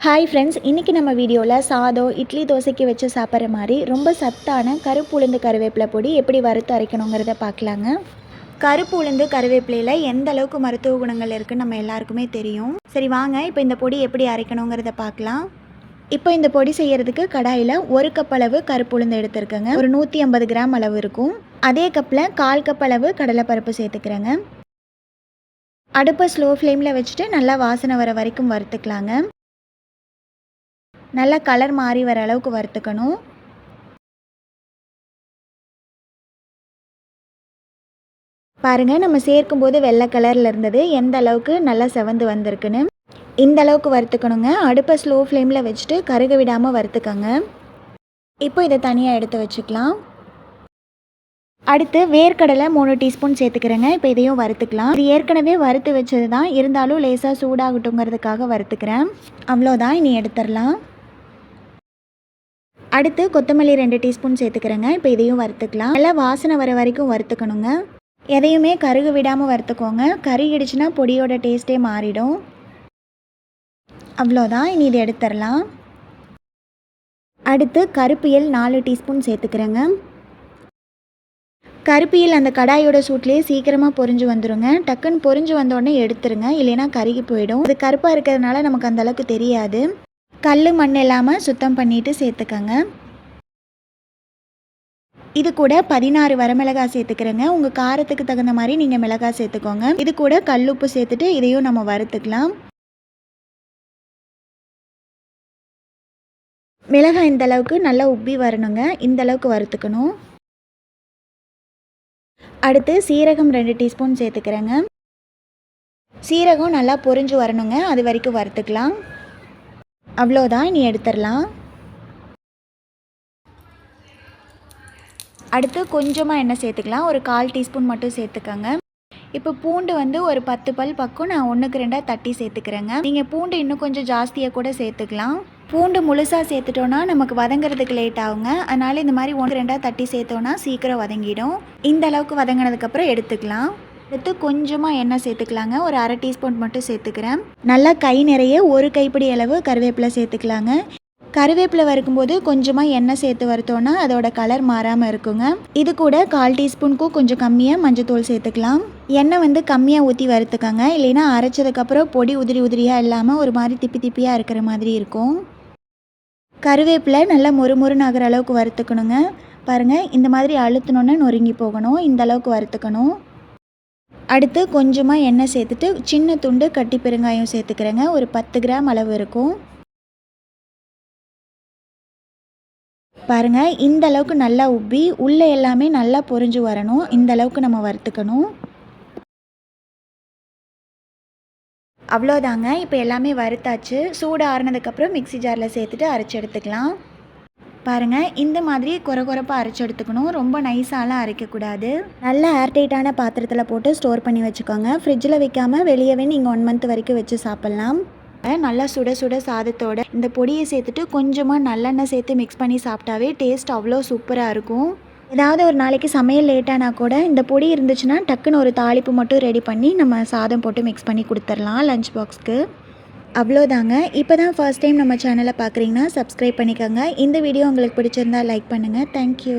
Hi friends இன்றைக்கி நம்ம வீடியோவில் சாதம் இட்லி தோசைக்கு வச்சு சாப்பிட்ற மாதிரி ரொம்ப சத்தான கருப்பு உளுந்து கருவேப்பிலை பொடி எப்படி வறுத்து அரைக்கணுங்கிறத பார்க்கலாங்க. கருப்பு உளுந்து கருவேப்பிலையில் எந்த அளவுக்கு மருத்துவ குணங்கள் இருக்குன்னு நம்ம எல்லாருக்குமே தெரியும். சரி வாங்க. இப்போ இந்த பொடி எப்படி அரைக்கணுங்கிறத பார்க்கலாம். இப்போ இந்த பொடி செய்யறதுக்கு கடாயில் ஒரு கப் அளவு கருப்பு உளுந்து எடுத்துருக்கேங்க. ஒரு நூற்றி ஐம்பது கிராம் அளவு இருக்கும். அதே கப்பில் கால் கப் அளவு கடலைப்பருப்பு சேர்த்துக்கிறேங்க. அடுப்பை ஸ்லோ ஃப்ளேமில் வச்சுட்டு நல்லா வாசனை வர வரைக்கும் வறுத்துக்கலாங்க. நல்லா கலர் மாறி வர அளவுக்கு வறுத்துக்கணும். பாருங்கள் நம்ம சேர்க்கும்போது வெள்ளை கலரில் இருந்தது. எந்த அளவுக்கு நல்லா செவந்து வந்திருக்குன்னு. இந்த அளவுக்கு வறுத்துக்கணுங்க. அடுப்பை ஸ்லோ ஃப்ளேமில் வச்சுட்டு கருக விடாமல் வறுத்துக்கோங்க. இப்போ இதை தனியாக எடுத்து வச்சுக்கலாம். அடுத்து வேர்க்கடலை மூணு டீஸ்பூன் சேர்த்துக்கிறேங்க. இப்போ இதையும் வறுத்துக்கலாம். இது ஏற்கனவே வறுத்து வச்சது தான் இருந்தாலும் லேசாக சூடாகட்டுங்கிறதுக்காக வறுத்துக்கிறேன். அவ்வளோதான் இனி எடுத்துடலாம். அடுத்து கொத்தமல்லி ரெண்டு டீஸ்பூன் சேர்த்துக்கிறேங்க. இப்போ இதையும் வறுத்துக்கலாம். நல்லா வாசனை வர வரைக்கும் வறுத்துக்கணுங்க. எதையுமே கருகு விடாமல் வறுத்துக்கோங்க. கருகிடுச்சுன்னா பொடியோட டேஸ்ட்டே மாறிடும். அவ்வளோதான். இனி இதை எடுத்துடலாம். அடுத்து கருப்பியல் நாலு டீஸ்பூன் சேர்த்துக்கிறேங்க. கருப்பியல் அந்த கடாயோட சூட்லேயே சீக்கிரமாக பொரிஞ்சு வந்துடுங்க டக்குன்னு பொரிஞ்சு வந்தோடனே எடுத்துருங்க. இல்லைன்னா கருகி போயிடும். இது கருப்பாக இருக்கிறதுனால நமக்கு அந்தளவுக்கு தெரியாது. கல் மண் இல்லாமல் சுத்தம் பண்ணிட்டு சேர்த்துக்கங்க. இது கூட பதினாறு வரமிளகாய் சேர்த்துக்கிறேங்க. உங்கள் காரத்துக்கு தகுந்த மாதிரி நீங்கள் மிளகாய் சேர்த்துக்கோங்க. இது கூட கல்லுப்பு சேர்த்துட்டு இதையும் நம்ம வறுத்துக்கலாம். மிளகாய் இந்த அளவுக்கு நல்லா உப்பி வரணுங்க. இந்த அளவுக்கு வறுத்துக்கணும். அடுத்து சீரகம் ரெண்டு டீஸ்பூன் சேர்த்துக்கிறேங்க. சீரகம் நல்லா பொரிஞ்சு வரணுங்க. அது வரைக்கும் வறுத்துக்கலாம். அவ்வளோதான் இனி எடுத்துடலாம். அடுத்து கொஞ்சமாக எண்ணெய் சேர்த்துக்கலாம். ஒரு கால் டீஸ்பூன் மட்டும் சேர்த்துக்கோங்க. இப்போ பூண்டு வந்து ஒரு பத்து பல் பக்கம் நான் ஒன்றுக்கு ரெண்டாக தட்டி சேர்த்துக்கிறேங்க. நீங்கள் பூண்டு இன்னும் கொஞ்சம் ஜாஸ்தியாக கூட சேர்த்துக்கலாம். பூண்டு முழுசாக சேர்த்துட்டோன்னா நமக்கு வதங்குறதுக்கு லேட் ஆகுங்க. அதனால் இந்த மாதிரி ஒன்று ரெண்டாக தட்டி சேர்த்தோன்னா சீக்கிரம் வதங்கிடும். இந்த அளவுக்கு வதங்கினதுக்கப்புறம் எடுத்துக்கலாம். எடுத்து கொஞ்சமாக எண்ணெய் சேர்த்துக்கலாங்க. ஒரு அரை டீஸ்பூன் மட்டும் சேர்த்துக்கிறேன். நல்லா கை நிறைய ஒரு கைப்பிடி அளவு கருவேப்பிலை சேர்த்துக்கலாங்க. கருவேப்பிலை வறுக்கும்போது கொஞ்சமாக எண்ணெய் சேர்த்து வறுத்தோன்னா அதோட கலர் மாறாமல் இருக்குங்க. இது கூட கால் டீஸ்பூனுக்கும் கொஞ்சம் கம்மியாக மஞ்சத்தூள் சேர்த்துக்கலாம். எண்ணெய் வந்து கம்மியாக ஊற்றி வறுத்துக்கோங்க. இல்லைன்னா அரைச்சதுக்கப்புறம் பொடி உதிரி உதிரியாக இல்லாமல் ஒரு மாதிரி திப்பி திப்பியாக இருக்கிற மாதிரி இருக்கும். கருவேப்பிலை நல்லா மொறுமொறுன்னு ஆகிற அளவுக்கு வறுத்துக்கணுங்க. பாருங்கள் இந்த மாதிரி அழுத்தினோன்னே நொறுங்கி போகணும். இந்த அளவுக்கு வறுத்துக்கணும். அடுத்து கொஞ்சமாக எண்ணெய் சேர்த்துட்டு சின்ன துண்டு கட்டி பெருங்காயம் சேர்த்துக்கிறேங்க. ஒரு பத்து கிராம் அளவு இருக்கும். பாருங்கள் இந்த அளவுக்கு நல்லா உப்பி உள்ளே எல்லாமே நல்லா பொரிஞ்சு வரணும். இந்த அளவுக்கு நம்ம வறுத்துக்கணும். அவ்வளோதாங்க. இப்போ எல்லாமே வறுத்தாச்சு. சூடு ஆறுனதுக்கப்புறம் மிக்சி ஜாரில் சேர்த்துட்டு அரைச்சி எடுத்துக்கலாம். பாருங்கள் இந்த மாதிரி குறை குறைப்பாக அரைச்சி எடுத்துக்கணும். ரொம்ப நைஸாலாம் அரைக்கக்கூடாது. நல்ல ஏர்டைட்டான பாத்திரத்தில் போட்டு ஸ்டோர் பண்ணி வச்சுக்கோங்க. ஃப்ரிட்ஜில் வைக்காமல் வெளியவே நீங்கள் ஒன் மந்த் வரைக்கும் வச்சு சாப்பிட்லாம். நல்லா சுட சுட சாதத்தோட இந்த பொடியை சேர்த்துட்டு கொஞ்சமாக நல்லெண்ணெய் சேர்த்து மிக்ஸ் பண்ணி சாப்பிட்டாவே டேஸ்ட் அவ்வளோ சூப்பராக இருக்கும். ஏதாவது ஒரு நாளைக்கு சமையல் லேட்டானா கூட இந்த பொடி இருந்துச்சுன்னா டக்குன்னு ஒரு தாளிப்பு மட்டும் ரெடி பண்ணி நம்ம சாதம் போட்டு மிக்ஸ் பண்ணி கொடுத்துர்லாம் லஞ்ச் பாக்ஸ்க்கு அவ்வளோதாங்க. இப்போ தான் ஃபர்ஸ்ட் டைம் நம்ம சேனலை பார்க்குறீங்கன்னா சப்ஸ்கிரைப் பண்ணிக்கோங்க. இந்த வீடியோ உங்களுக்கு பிடிச்சிருந்தா லைக் பண்ணுங்கள் தேங்க்யூ